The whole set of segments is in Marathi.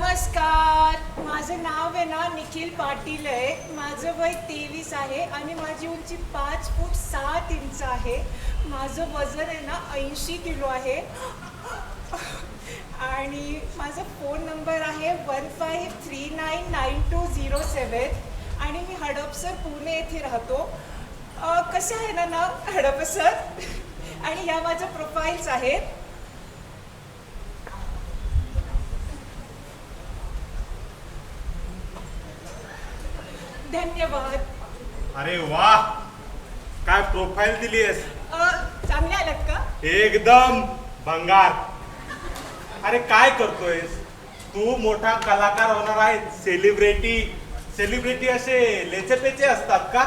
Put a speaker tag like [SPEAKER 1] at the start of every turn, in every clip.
[SPEAKER 1] नमस्कार. माझं नाव आहे ना निखिल पाटील आहे. माझं वय तेवीस आहे आणि माझी उंची पाच फूट सात इंच आहे. माझं वजन आहे ना ऐंशी किलो आहे. आणि माझा फोन नंबर आहे one five three nine nine two zero seven आणि मी हडपसर पुणे येथे राहतो. कसं आहे ना नाव हडपसर आणि ह्या माझ्या प्रोफाईल्स आहेत. धन्यवाद.
[SPEAKER 2] अरे वा काय प्रोफाईल दिली आहेस
[SPEAKER 1] चांगले आलात का?
[SPEAKER 2] एकदम भंगार. अरे काय करतोयस? तू मोठा कलाकार होणार आहे सेलिब्रिटी सेलिब्रिटी असे लेचेपेचे असतात का?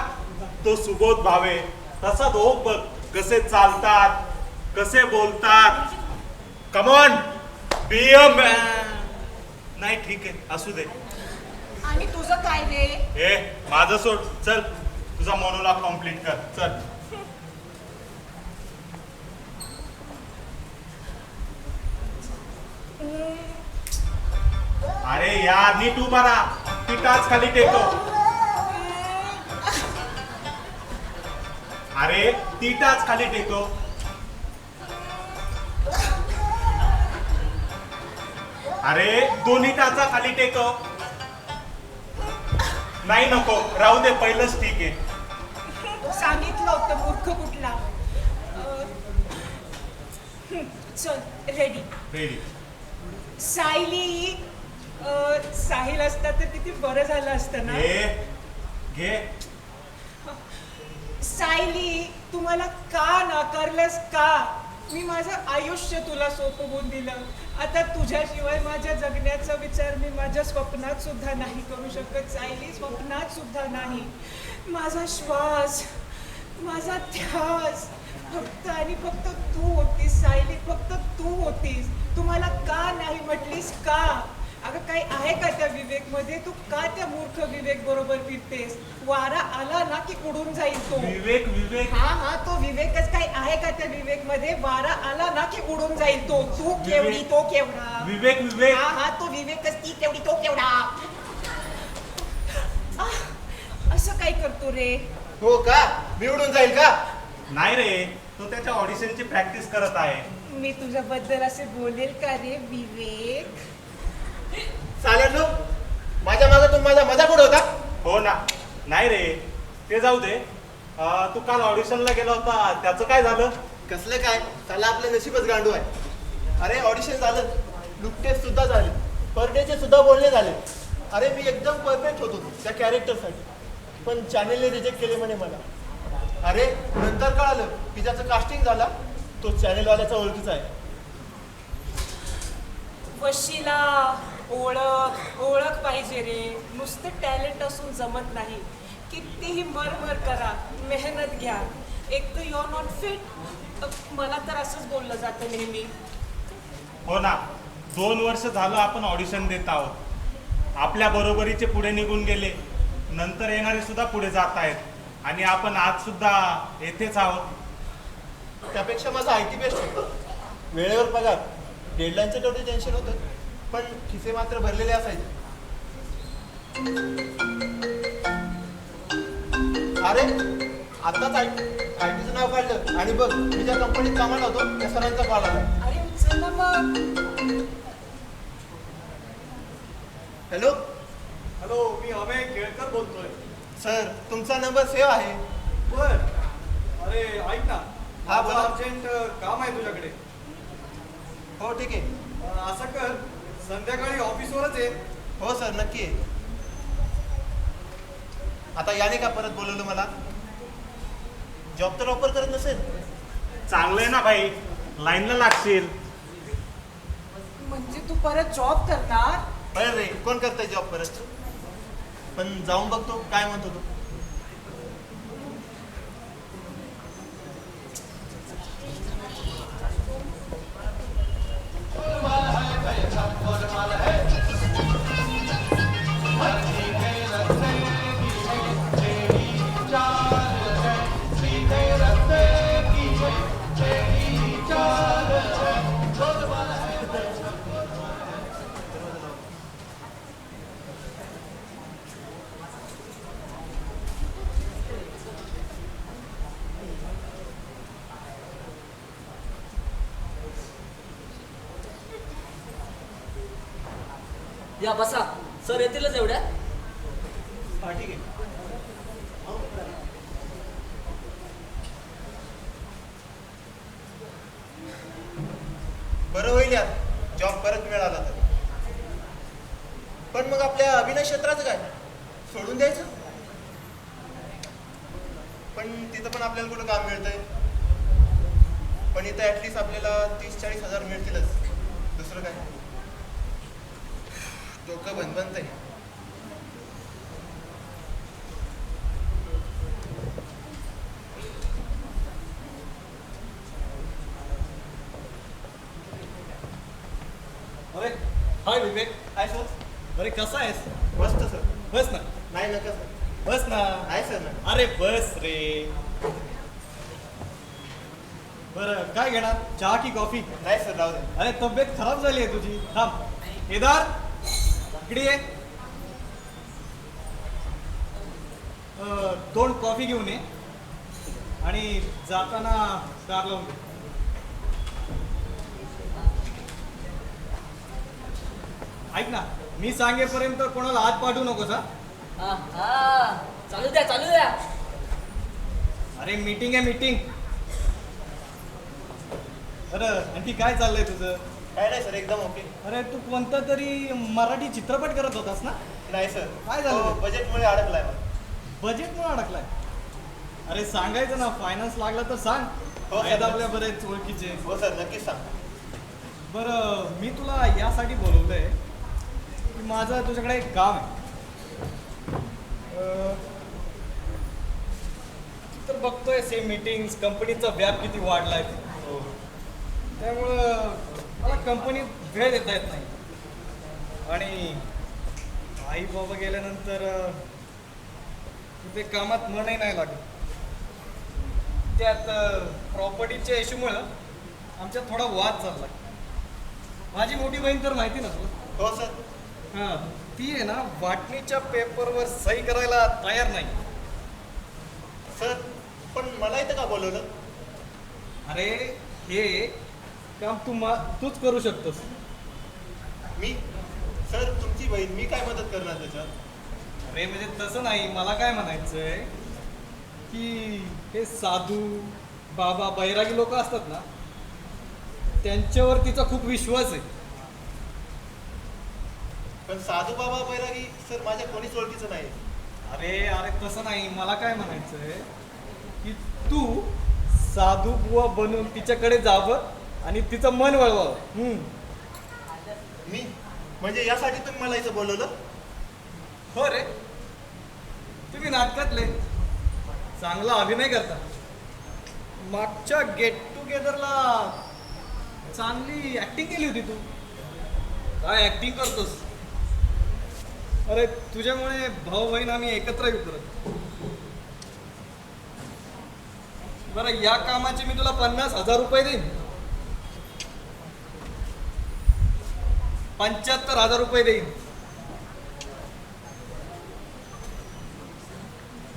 [SPEAKER 2] तो सुबोध भावे. तसा हो बघ. कसे चालतात कसे बोलतात. कमॉन बी नाही ठीक आहे. असू दे.
[SPEAKER 1] आणि तुझं काय रे?
[SPEAKER 2] ए माझं सोड. चल तुझा मोनोला कंप्लीट कर. चल. अरे यार नीट उभा राहा. खाली टेको अरे तिटाच खाली टेको अरे दोन्ही टाचा खाली टेको नाही नको राहू दे पहिलंच ठीक आहे.
[SPEAKER 1] सांगितलं होतं मूर्ख कुठला. चल रेडी
[SPEAKER 2] रेडी
[SPEAKER 1] सायली अ, साहिल असता तर किती बरं झालं असतं ना.
[SPEAKER 2] घे.
[SPEAKER 1] सायली तुम्हाला का नाकारलंस का? मी माझं आयुष्य तुला सोपवून दिलं. आता तुझ्याशिवाय माझ्या जगण्याचा विचार मी माझ्या स्वप्नात सुद्धा नाही करू शकत सायली. स्वप्नात सुद्धा नाही. माझा श्वास माझा ध्यास फक्त आणि फक्त तू होतीस सायली. फक्त तू होतीस. तुम्हाला का नाही म्हटलीस? का? अगं काही आहे का त्या विवेकमध्ये तू का त्या मूर्ख विवेक बरोबर फिरतेस? वारा आला ना की उडून जाईल तो.
[SPEAKER 2] विवेक विवेक.
[SPEAKER 1] हा हा तो विवेकच काही आहे का त्या विवेकमध्ये वारा आला ना की उडून जाईल तो. तू केवढी तो केवढा.
[SPEAKER 2] विवेक विवेक.
[SPEAKER 1] हा हा तो विवेकच ती केवढी तो केवढा. आह, असं काय करतो रे?
[SPEAKER 3] हो का? मी उडून जाईल का?
[SPEAKER 2] नाही रे तो त्याच्या ऑडिशनची प्रॅक्टिस करत आहे.
[SPEAKER 1] मी तुझ्याबद्दल असे बोलेल का रे विवेक?
[SPEAKER 3] चालेल नो माझ्या मागे तुम्ही माझा मजा कुठं होता
[SPEAKER 2] हो ना. नाही रे. ते जाऊ दे. अं, तू काल ऑडिशनला गेला होता. त्याचं काय झालं?
[SPEAKER 3] कसलं काय? त्याला आपलं नशीबच गांडू आहे. अरे ऑडिशन झालं. लुक टेस्ट सुद्धा झाले. पर डेचे सुद्धा बोलणे झाले. अरे मी एकदम परफेक्ट होतो त्या कॅरेक्टरसाठी पण चॅनेलने रिजेक्ट केले म्हणे मला. अरे नंतर कळालं. की ज्याचं कास्टिंग झाला. तो चॅनेलवाल्याचा ओळखीचा आहे.
[SPEAKER 1] वशिला. ओळख ओळख पाहिजे रे. नुसतं टॅलेंट असून जमत नाही. कितीही मरमर करा मेहनत घ्या. एक तर यू आर नॉट फिट मला तर असंच बोललं जातं नेहमी.
[SPEAKER 2] हो ना. दोन वर्ष झालं आपण ऑडिशन देत आहोत. आपल्या बरोबरीचे पुढे निघून गेले. नंतर येणारे सुद्धा पुढे जात आहेत. आणि आपण आज सुद्धा येथेच आहोत.
[SPEAKER 3] त्यापेक्षा माझा आय टी बेस्ट होतं. वेळेवर पगार डेडलाईनचं तेवढे टेन्शन होतं. पण खिसे मात्र भरलेले असायचे. अरे आताच आय आय टीचं नाव काढलं आणि बघ मी ज्या कंपनीत कामाला होतो त्या सरांचा कॉल आला. हॅलो?
[SPEAKER 4] हॅलो मी अभय केळकर बोलतोय.
[SPEAKER 3] सर तुमचा नंबर सेव्ह आहे.
[SPEAKER 4] बर. अरे ऐक ना
[SPEAKER 3] हा, बोला.
[SPEAKER 4] अर्जंट काम आहे तुझ्याकडे.
[SPEAKER 3] हो ठीक आहे.
[SPEAKER 4] असं कर संध्याकाळी ऑफिसवरच आहे.
[SPEAKER 3] हो सर नक्की आहे. आता याने का परत बोलवलं मला? जॉब तर ऑफर करत नसेल?
[SPEAKER 2] चांगलं आहे ना भाई. लाईनला लागशील.
[SPEAKER 1] म्हणजे तू परत जॉब करणार?
[SPEAKER 3] अरे रे कोण करतंय जॉब परत? पण जाऊन बघतो काय म्हणतो तो.
[SPEAKER 5] या बसा. सर येतीलच एवढ्या?
[SPEAKER 3] हा ठीक आहे. बरं होईल यार. जॉब परत मिळाला तर. पण मग आपल्या अभिनय क्षेत्राचं काय? सोडून द्यायचं? पण तिथं पण आपल्याला कुठं काम मिळतंय? पण इथं ॲटलिस्ट आपल्याला तीस चाळीस हजार मिळतीलच. दुसरं काय? डोकं बनबनत आहे
[SPEAKER 4] अरे हाय विवेक.
[SPEAKER 3] काय सर.
[SPEAKER 4] अरे कसा आहेस?
[SPEAKER 3] मस्त सर.
[SPEAKER 4] बस ना.
[SPEAKER 3] नाही नका सर.
[SPEAKER 4] बस ना.
[SPEAKER 3] आहे सर. ना
[SPEAKER 4] अरे बस रे. बरं काय घेणार? चहा की कॉफी?
[SPEAKER 3] नाही सर राहू दे.
[SPEAKER 4] अरे तब्येत खराब झाली आहे तुझी. थांब. केदार? इकडे ये. दोन कॉफी घेऊन ये आणि जाताना कार लावून दे ऐक ना मी सांगेपर्यंत कोणाला हात पाठवू नकोस हा.
[SPEAKER 5] हा हा. चालू द्या चालू द्या.
[SPEAKER 4] अरे मीटिंग आहे मीटिंग अरे आणखी काय चाललंय तुझं?
[SPEAKER 3] काय नाही सर एकदम ओके
[SPEAKER 4] अरे तू कोणता तरी मराठी चित्रपट करत होतास ना?
[SPEAKER 3] नाही सर.
[SPEAKER 4] काय झालं?
[SPEAKER 3] बजेटमुळे अडकलाय
[SPEAKER 4] बजेटमुळे अडकलाय? अरे सांगायचं ना फायनान्स लागला तर सांग.
[SPEAKER 3] हो,
[SPEAKER 4] आहेत. आपल्या बरेच ओळखीचे.
[SPEAKER 3] हो सर नक्कीच सांग.
[SPEAKER 4] बरं मी तुला यासाठी बोलवलंय की माझं तुझ्याकडे एक काम आहे. अं, तर बघतोय सेम मीटिंग्स कंपनीचा व्याप किती वाढलाय.
[SPEAKER 3] हो.
[SPEAKER 4] त्यामुळं मला कंपनीत वेळ देता येत नाही. आणि आई बाबा गेल्यानंतर तिथे कामात मनही नाही लागत. त्यात प्रॉपर्टीच्या इश्यूमुळं आमच्यात थोडा वाद चालला. माझी मोठी बहीण तर माहिती ना तुला
[SPEAKER 3] हो सर.
[SPEAKER 4] हां ती आहे ना वाटणीच्या पेपरवर सही करायला तयार नाही.
[SPEAKER 3] सर पण मला इथं का बोलवलं?
[SPEAKER 4] अरे हे काम तू मा तूच करू शकतोस.
[SPEAKER 3] मी? सर तुमची बहीण मी काय मदत करणार त्याच्यात?
[SPEAKER 4] अरे म्हणजे तसं नाही. मला काय म्हणायचंय की हे साधू बाबा बैरागी लोक असतात ना त्यांच्यावर तिचा खूप विश्वास आहे.
[SPEAKER 3] पण साधू बाबा बैरागी सर माझ्या कोणीच ओळखीचं नाही.
[SPEAKER 4] अरे अरे तसं नाही. मला काय म्हणायचंय की तू साधू बुवा बनून तिच्याकडे जावं. आणि तिचं मन वळवावं. हम्म.
[SPEAKER 3] मी? म्हणजे यासाठी तुम्ही मला इथं बोलवलं?
[SPEAKER 4] हो रे. तुम्ही नाटकातले चांगला अभिनय करता. मागच्या गेट टुगेदरला चांगली ऍक्टिंग केली होती तू. काय ऍक्टिंग करतोस? अरे तुझ्यामुळे भाऊ बहीण आम्ही एकत्र येऊ परत. बरं या कामाचे मी तुला पन्नास हजार रुपये देईन. पंच्याहत्तर हजार रुपये देईन.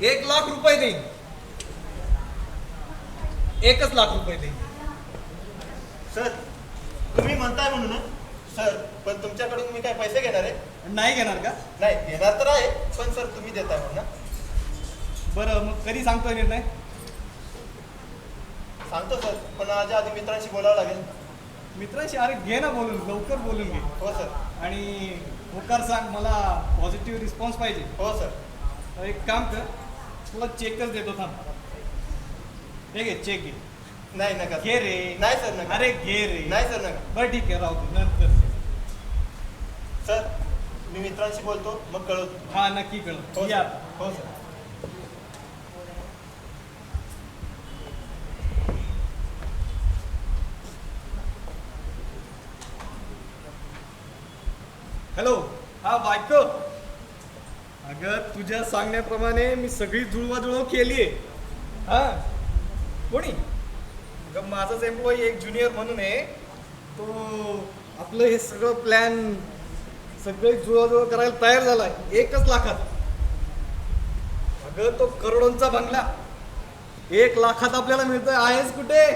[SPEAKER 4] एक लाख रुपये देईन. एकच लाख रुपये देईन.
[SPEAKER 3] सर तुम्ही म्हणताय म्हणून ना सर पण तुमच्याकडून मी काय पैसे घेणार आहे?
[SPEAKER 4] नाही घेणार का?
[SPEAKER 3] नाही घेणार तर आहे पण सर तुम्ही देताय म्हणून ना
[SPEAKER 4] बरं मग कधी सांगतोय निर्णय?
[SPEAKER 3] सांगतो सर पण माझ्या आधी मित्रांशी बोलावं लागेल.
[SPEAKER 4] मित्रांशी अरे घे ना बोलून लवकर बोलून घे.
[SPEAKER 3] हो सर.
[SPEAKER 4] आणि होकार सांग मला पॉझिटिव्ह रिस्पॉन्स पाहिजे.
[SPEAKER 3] हो सर.
[SPEAKER 4] तर एक काम कर तुला चेकच देतो थांब. हे घे चेक घे.
[SPEAKER 3] नाही नका
[SPEAKER 4] घे रे.
[SPEAKER 3] नाही सर नका.
[SPEAKER 4] अरे घे रे.
[SPEAKER 3] नाही सर नका.
[SPEAKER 4] बरं ठीक आहे राहू दे नंतर.
[SPEAKER 3] सर मी मित्रांशी बोलतो मग कळवतो.
[SPEAKER 4] हा नक्की
[SPEAKER 3] हो
[SPEAKER 4] कळ
[SPEAKER 3] सर.
[SPEAKER 4] या.
[SPEAKER 3] हो सर.
[SPEAKER 4] हॅलो हा बायको. अगं तुझ्या सांगण्याप्रमाणे मी सगळी जुळवाजुळव केली आहे हा? कोणी? अगं माझाच एम्प्लॉई एक ज्युनियर म्हणून आहे. तो आपलं हे सगळं प्लॅन सगळे जुळवाजुळव करायला तयार झालाय. एकच लाखात. अगं तो करोडोंचा बंगला. एक लाखात आपल्याला मिळतोय. आहेच कुठे?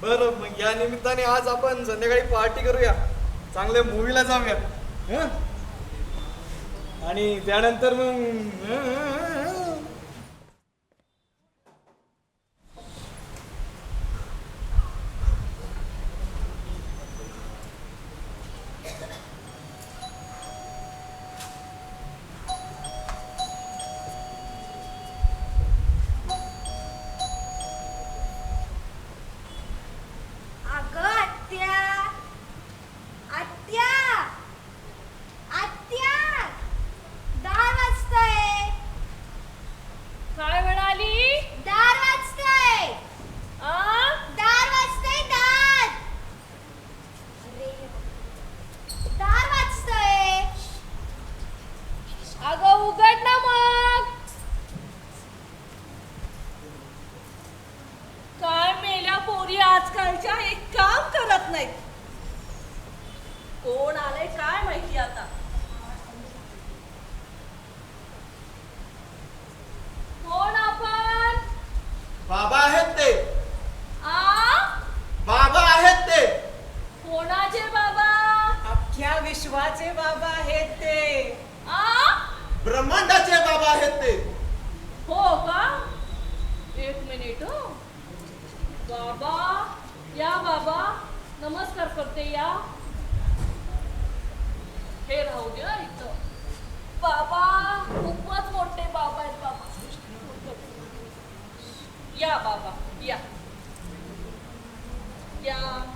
[SPEAKER 4] बरं मग या निमित्ताने आज आपण संध्याकाळी पार्टी करूया. चांगल्या मूवीला जाऊया आणि त्यानंतर मग
[SPEAKER 6] अगं आत्या आत्या आत्या दार वाजतंय
[SPEAKER 7] काय म्हणाली
[SPEAKER 6] दार वाजतंय
[SPEAKER 7] आ
[SPEAKER 6] दार वाजतंय दार अरे दार वाजतंय
[SPEAKER 7] अगं उघड ना मग काय पोरी आजकालच्या एक काम करत नाहीत. कोण आलंय काय माहिती आता? कोण आपण?
[SPEAKER 3] बाबा आहेत ते.
[SPEAKER 7] आ?
[SPEAKER 3] बाबा आहेत ते.
[SPEAKER 7] कोणाचे बाबा?
[SPEAKER 1] अख्ख्या विश्वाचे बाबा आहेत ते.
[SPEAKER 7] आ?
[SPEAKER 3] ब्रह्मांडाचे बाबा आहेत ते.
[SPEAKER 7] हो का एक मिनिट हो बाबा या बाबा नमस्कार करते या. हे राहू द्या इथं. बाबा खूपच मोठे बाबा आहेत बाबा. या बाबा या. या.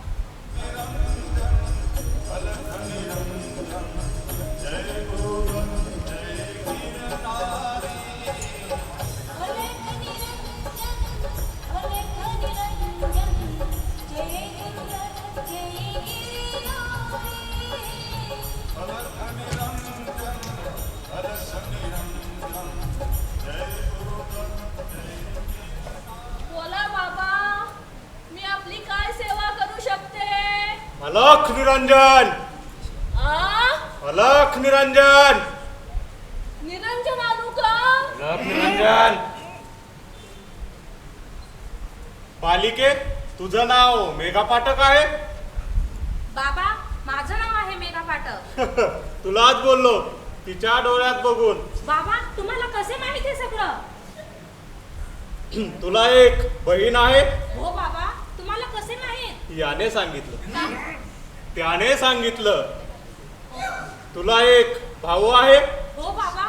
[SPEAKER 7] बोला
[SPEAKER 2] अलख निरंजन
[SPEAKER 7] आ
[SPEAKER 2] अलख निरंजन
[SPEAKER 7] निरंजन आणू का
[SPEAKER 2] अलख निरंजन बालिके तुझं नाव मेघा पाठक आहे?
[SPEAKER 7] बाबा माझं नाव आहे मेघा पाटक
[SPEAKER 2] तुलाच बोललो. तिच्या डोळ्यात बघून.
[SPEAKER 7] बाबा तुम्हाला कसे माहिती आहे सगळं?
[SPEAKER 2] तुला एक बहीण आहे?
[SPEAKER 7] हो बाबा. तुम्हाला कसे माहीत?
[SPEAKER 2] याने सांगितलं. त्याने सांगितलं तुला एक भाऊ आहे.
[SPEAKER 7] हो बाबा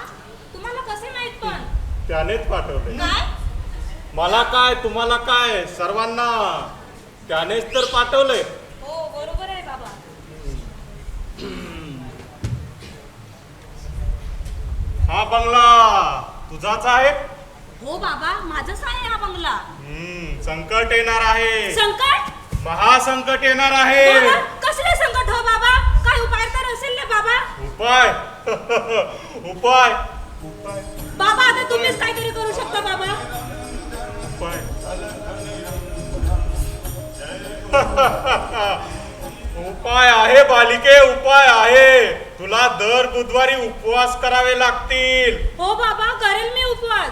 [SPEAKER 7] तुम्हाला कसे माहीत पण?
[SPEAKER 2] त्यानेच पाठवले.
[SPEAKER 7] काय?
[SPEAKER 2] मला काय तुम्हाला काय सर्वांना? त्यानेच तर पाठवलंय
[SPEAKER 7] हो बरोबर आहे बाबा.
[SPEAKER 2] हा बंगला तुझाच आहे?
[SPEAKER 7] हो बाबा माझंच आहे हा बंगला.
[SPEAKER 2] हम्म, संकट येणार आहे.
[SPEAKER 7] संकट?
[SPEAKER 2] महासंकट येणार आहे.
[SPEAKER 7] बाबा कसले संकट हो बाबा? काय उपाय तर असेल ना बाबा?
[SPEAKER 2] उपाय. उपाय. उपाय
[SPEAKER 7] बाबा आता तुम्हीच काहीतरी करू शकता बाबा.
[SPEAKER 2] उपाय. उपाय आहे बालिके उपाय आहे. तुला दर बुधवारी उपवास करावे लागतील.
[SPEAKER 7] हो बाबा करेल मी उपवास.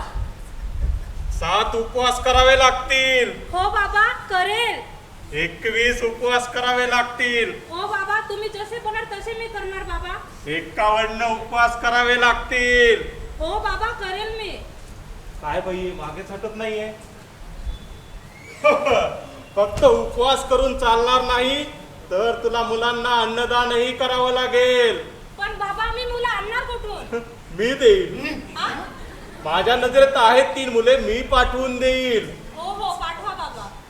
[SPEAKER 2] सात उपवास करावे लागतील.
[SPEAKER 7] हो बाबा करेल.
[SPEAKER 2] एकवीस उपवास करावे लागतील.
[SPEAKER 7] हो बाबा तुम्ही जसे बोलाल तसे मी करणार बाबा.
[SPEAKER 2] एकावन्न उपवास करावे लागतील.
[SPEAKER 7] हो बाबा करेल मी.
[SPEAKER 2] काय बाई मागे हटत नाहीये? फक्त उपवास करून चालणार नाही तर तुला मुलांना अन्नदानही करावं लागेल.
[SPEAKER 7] पण बाबा मी मुलं आणणार कुठून?
[SPEAKER 2] मी देईन.
[SPEAKER 7] आ?
[SPEAKER 2] माझ्या नजरेत आहेत तीन मुले मी पाठवून देईल.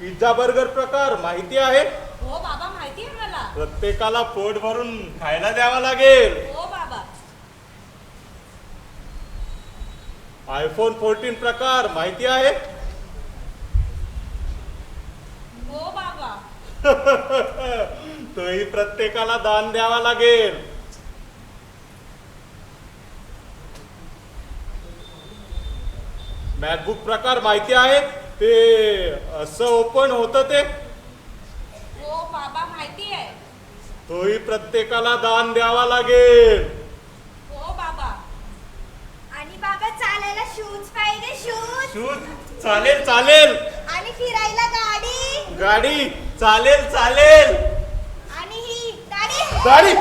[SPEAKER 2] पिझ्झा बर्गर प्रकार माहिती आहे?
[SPEAKER 7] हो बाबा माहिती आहे मला.
[SPEAKER 2] प्रत्येकाला पोट भरून खायला द्यावा लागेल.
[SPEAKER 7] हो बाबा.
[SPEAKER 2] आयफोन फोर्टीन प्रकार माहिती आहे?
[SPEAKER 7] हो बाबा.
[SPEAKER 2] तोही प्रत्येकाला दान द्यावा लागेल. मॅकबुक प्रकार माहिती आहे? ते असं ओपन होतं ते.
[SPEAKER 7] हो बाबा माहिती आहे
[SPEAKER 2] तोही प्रत्येकाला दान द्यावा लागेल.
[SPEAKER 7] हो बाबा.
[SPEAKER 6] आणि बाबा चालायला शूज पाहिजे शूज
[SPEAKER 2] शूज चालेल चालेल.
[SPEAKER 6] आणि फिरायला गाडी.
[SPEAKER 2] गाडी? चालेल चालेल.
[SPEAKER 6] आणि ही गाडी.
[SPEAKER 2] गाडी?